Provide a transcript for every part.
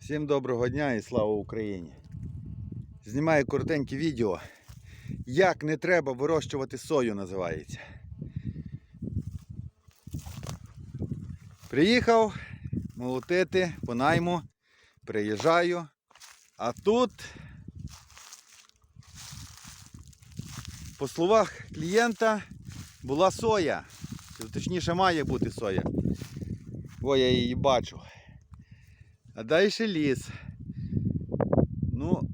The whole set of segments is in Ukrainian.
Всім доброго дня і слава Україні! Знімаю коротеньке відео. Як не треба вирощувати сою називається. Приїхав молотити по найму, приїжджаю, а тут, по словах клієнта, була соя. Точніше має бути соя. Бо я її бачу. А далі ліс. Ну,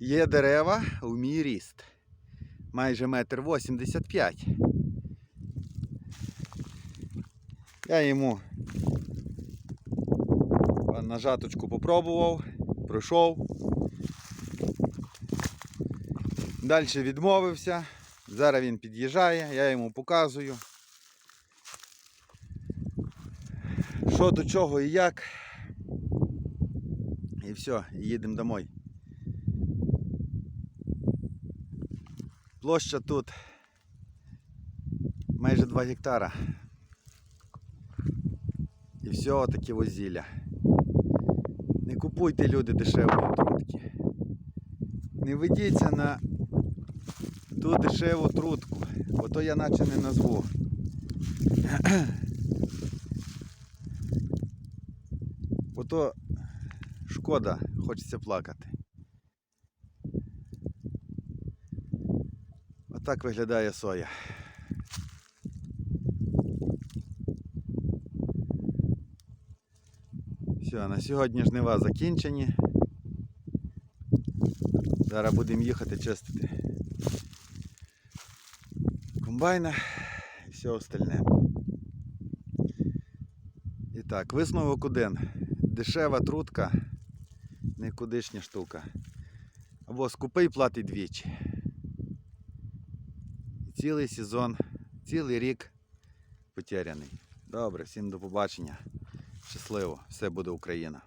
є дерева у мій ріст. Майже метр вісімдесят п'ять. Я йому на жаточку попробував, пройшов. Далі відмовився. Зараз він під'їжджає, я йому показую. Що до чого і як. І все, їдемо домой. Площа тут майже 2 гектара. І все таке возілля. Не купуйте люди дешевої трутки. Не ведіться на ту дешеву трутку, бо то я наче не назву. Бо то шкода, хочеться плакати. Отак виглядає соя. Все, на сьогодні жнива закінчені. Зараз будемо їхати чистити комбайна і все остальне. І так, висновок один. Дешева трутка, никудишня штука. Або скупий платить двічі. І цілий сезон, цілий рік потеряний. Добре, всім до побачення. Щасливо, все буде Україна.